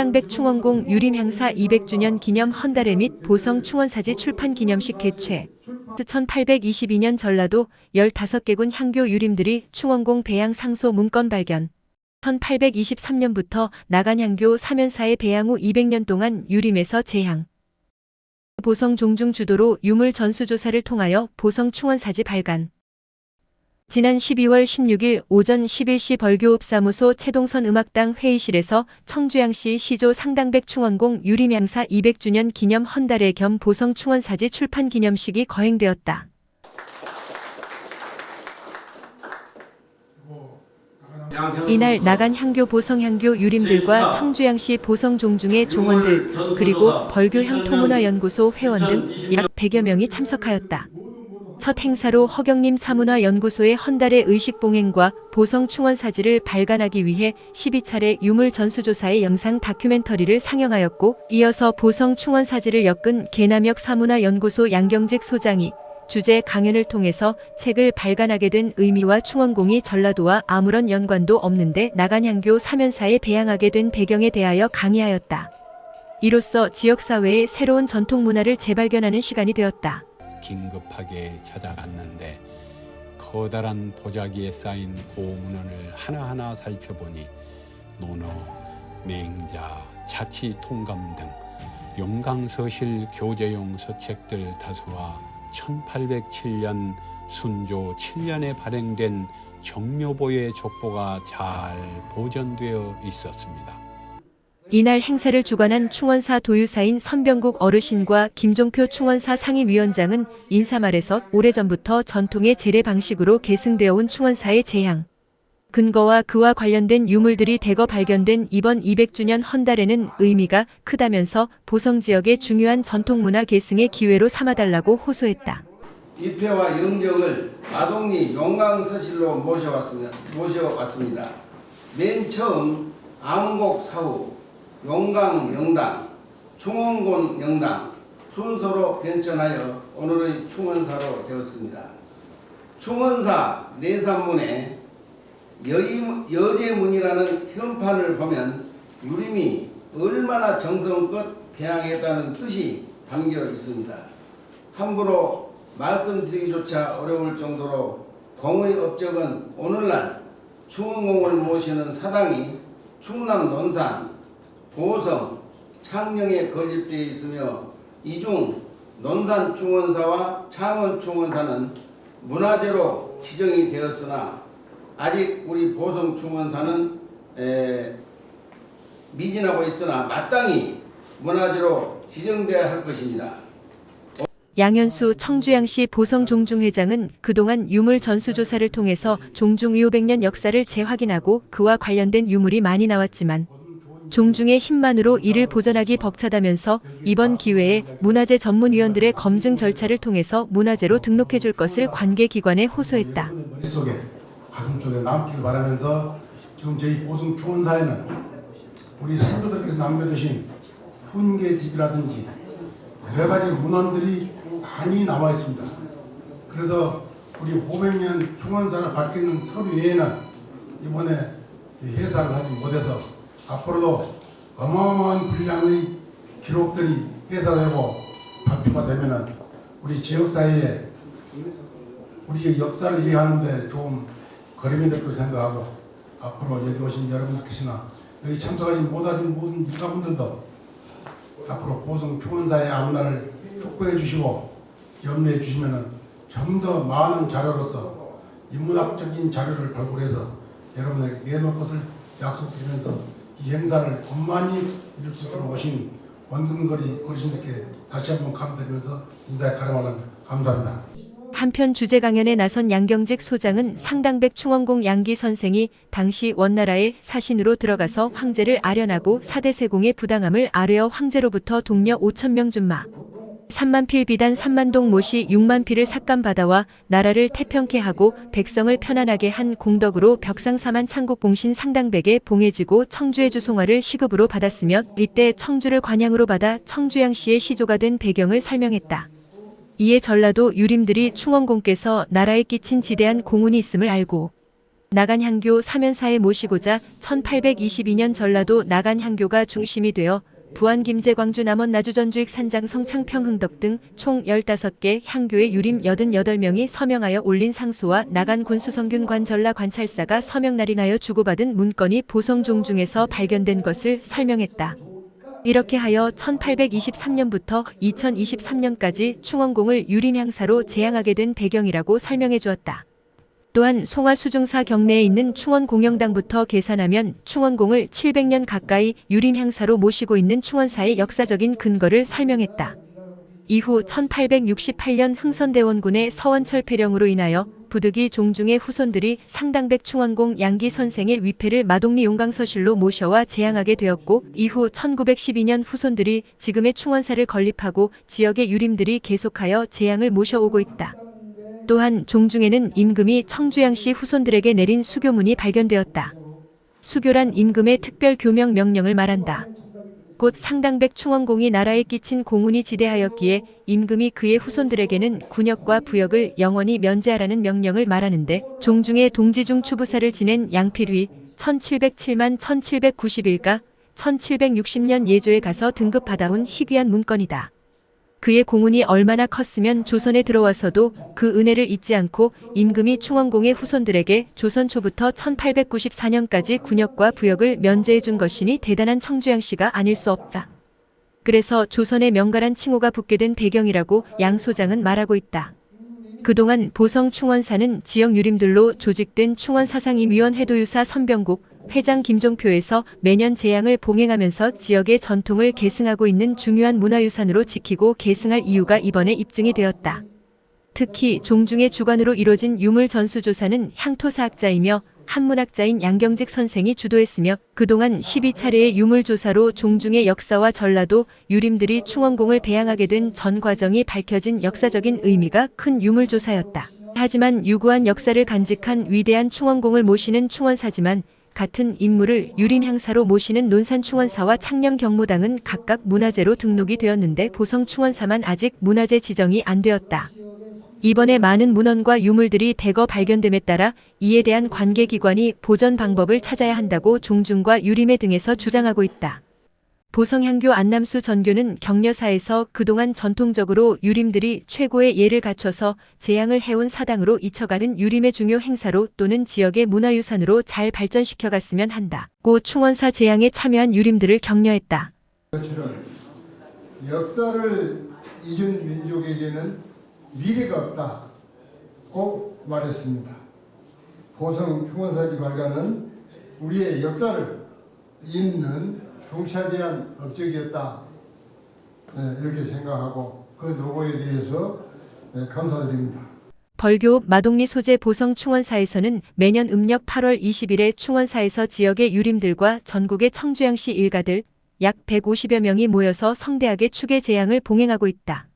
상당백 충원공 유림향사 200주년 기념 헌달회 및 보성 충원사지 출판 기념식 개최. 1822년 전라도 15개군 향교 유림들이 충원공 배양 상소 문건 발견. 1823년부터 나간향교 사면사의 배양 후 200년 동안 유림에서 재향. 보성 종중 주도로 유물 전수조사를 통하여 보성 충원사지 발간 지난 12월 16일 오전 11시 벌교읍사무소 최동선 음악당 회의실에서 청주양시 시조 상당백 충원공 유림양사 200주년 기념 헌달회 겸 보성 충원사지 출판 기념식이 거행되었다. 이날 나간 향교 보성 향교 유림들과 청주양시 보성 종중의 종원들 그리고 벌교 향토문화연구소 회원 등 약 100여 명이 참석하였다. 첫 행사로 허경림 차문화연구소의 헌달의 의식봉행과 보성 충원 사지를 발간하기 위해 12차례 유물 전수조사의 영상 다큐멘터리를 상영하였고 이어서 보성 충원 사지를 엮은 계남역 사문화연구소 양경직 소장이 주제 강연을 통해서 책을 발간하게 된 의미와 충원공이 전라도와 아무런 연관도 없는데 나간향교 사면사에 배양하게 된 배경에 대하여 강의하였다. 이로써 지역사회의 새로운 전통 문화를 재발견하는 시간이 되었다. 긴급하게 찾아갔는데 커다란 도자기에 쌓인 고문헌을 하나하나 살펴보니 논어, 맹자, 자치 통감 등 용강서실 교재용 서책들 다수와 1807년 순조 7년에 발행된 정묘보의 족보가 잘 보존되어 있었습니다. 이날 행사를 주관한 충원사 도유사인 선병국 어르신과 김종표 충원사 상임위원장은 인사말에서 오래전부터 전통의 재래 방식으로 계승되어 온 충원사의 재향, 근거와 그와 관련된 유물들이 대거 발견된 이번 200주년 헌달에는 의미가 크다면서 보성 지역의 중요한 전통문화 계승의 기회로 삼아달라고 호소했다. 입회와 영정을 마동리 용강서실로. 모셔왔습니다. 맨 처음 암곡 사후, 용강 영당, 충원곤 영당 순서로 변천하여 오늘의 충원사로 되었습니다. 충원사 내산문에 여제문이라는 현판을 보면 유림이 얼마나 정성껏 배양했다는 뜻이 담겨 있습니다. 함부로 말씀드리기조차 어려울 정도로 공의 업적은 오늘날 충원공을 모시는 사당이 충남 논산, 보성, 창녕에 건립되어 있으며 이 중 논산 충원사와 창원 충원사는 문화재로 지정이 되었으나 아직 우리 보성 충원사는 에, 미진하고 있으나 마땅히 문화재로 지정돼야 할 것입니다. 양현수 청주양시 보성종중회장은 그동안 유물 전수조사를 통해서 종중 500년 역사를 재확인하고 그와 관련된 유물이 많이 나왔지만 종중의 힘만으로 이를 보전하기 벅차다면서 이번 기회에 문화재 전문위원들의 검증 절차를 통해서 문화재로 등록해 줄 것을 관계기관에 호소했다. 머릿속에 가슴 속에 남기를 바라면서 지금 저희 보성 초원사에는 우리 선조들께서 남겨두신 훈계집이라든지 여러 가지 문헌들이 많이 남아 있습니다. 그래서 우리 500년 충원사를 밝히는 서류 외에는 이번에 이 해사를 하지 못해서 앞으로도 어마어마한 분량의 기록들이 해사되고 발표가 되면은 우리 지역 사회에 우리의 역사를 이해하는데 좀 거림이 될 것을 생각하고 앞으로 여기 오신 여러분들께서나 여기 참석하지 못하신 모든 일가분들도 앞으로 보성 총원사의 앞날을 축복해 주시고 염려해 주시면은 좀 더 많은 자료로서 인문학적인 자료를 발굴해서 여러분에게 내놓을 것을 약속드리면서 이 행사를 원만히 이룰 수 있도록 오신 원근거리 어르신들께 다시 한번 감사드리면서 인사에 가름합니다. 감사합니다. 한편 주제 강연에 나선 양경직 소장은 상당백 충원공 양기 선생이 당시 원나라의 사신으로 들어가서 황제를 아련하고 사대 세공의 부당함을 아뢰어 황제로부터 동료 5천 명 준마 3만 필 비단 3만 동 모시 6만 필을 삭감받아와 나라를 태평케 하고 백성을 편안하게 한 공덕으로 벽상 4만 창국 봉신 상당백에 봉해지고 청주의 주송화를 시급으로 받았으며 이때 청주를 관양으로 받아 청주양시의 시조가 된 배경을 설명했다. 이에 전라도 유림들이 충원공께서 나라에 끼친 지대한 공훈이 있음을 알고 나간향교 사면사에 모시고자 1822년 전라도 나간향교가 중심이 되어 부안 김제 광주 남원 나주 전주익 산장 성창평 흥덕 등 총 15개 향교의 유림 88명이 서명하여 올린 상소와 나간 군수성균 관 전라 관찰사가 서명 날인하여 주고받은 문건이 보성종 중에서 발견된 것을 설명했다. 이렇게 하여 1823년부터 2023년까지 충원공을 유림향사로 제향하게 된 배경이라고 설명해 주었다. 또한 송화 수중사 경내에 있는 충원공영당부터 계산하면 충원공을 700년 가까이 유림향사로 모시고 있는 충원사의 역사적인 근거를 설명했다. 이후 1868년 흥선대원군의 서원철 폐령으로 인하여 부득이 종중의 후손들이 상당백 충원공 양기 선생의 위패를 마동리 용강서실로 모셔와 제향하게 되었고 이후 1912년 후손들이 지금의 충원사를 건립하고 지역의 유림들이 계속하여 제향을 모셔오고 있다. 또한 종중에는 임금이 청주양씨 후손들에게 내린 수교문이 발견되었다. 수교란 임금의 특별 교명 명령을 말한다. 곧 상당백 충원공이 나라에 끼친 공훈이 지대하였기에 임금이 그의 후손들에게는 군역과 부역을 영원히 면제하라는 명령을 말하는데 종중의 동지중 추부사를 지낸 양필휘 1707만 1791가 1760년 예조에 가서 등급받아온 희귀한 문건이다. 그의 공훈이 얼마나 컸으면 조선에 들어와서도 그 은혜를 잊지 않고 임금이 충원공의 후손들에게 조선 초부터 1894년까지 군역과 부역을 면제해 준 것이니 대단한 청주양 씨가 아닐 수 없다. 그래서 조선의 명갈한 칭호가 붙게 된 배경이라고 양 소장은 말하고 있다. 그동안 보성 충원사는 지역 유림들로 조직된 충원사상임위원 회도유사 선병국 회장 김종표에서 매년 재양을 봉행하면서 지역의 전통을 계승하고 있는 중요한 문화유산으로 지키고 계승할 이유가 이번에 입증이 되었다. 특히 종중의 주관으로 이뤄진 유물 전수조사는 향토사학자이며 한문학자인 양경직 선생이 주도했으며 그동안 12차례의 유물조사로 종중의 역사와 전라도 유림들이 충원공을 배양하게 된 전 과정이 밝혀진 역사적인 의미가 큰 유물조사였다. 하지만 유구한 역사를 간직한 위대한 충원공을 모시는 충원사지만 같은 인물을 유림향사로 모시는 논산충원사와 창녕경무당은 각각 문화재로 등록이 되었는데 보성충원사만 아직 문화재 지정이 안 되었다. 이번에 많은 문헌과 유물들이 대거 발견됨에 따라 이에 대한 관계기관이 보전 방법을 찾아야 한다고 종중과 유림회 등에서 주장하고 있다. 보성향교 안남수 전교는 격려사에서 그동안 전통적으로 유림들이 최고의 예를 갖춰서 제양을 해온 사당으로 잊혀가는 유림의 중요 행사로 또는 지역의 문화유산으로 잘 발전시켜갔으면 한다고 충원사 제양에 참여한 유림들을 격려했다. 역사를 잊은 민족에게는 미래가 없다고 말했습니다. 보성 충원사지 발간은 우리의 역사를 잇는 중차대한 업적이었다 네, 이렇게 생각하고 그 노고에 대해서 네, 감사드립니다. 벌교 마동리 소재 보성 충원사에서는 매년 음력 8월 20일에 충원사에서 지역의 유림들과 전국의 청주양시 일가들 약 150여 명이 모여서 성대하게 축의 제양을 봉행하고 있다.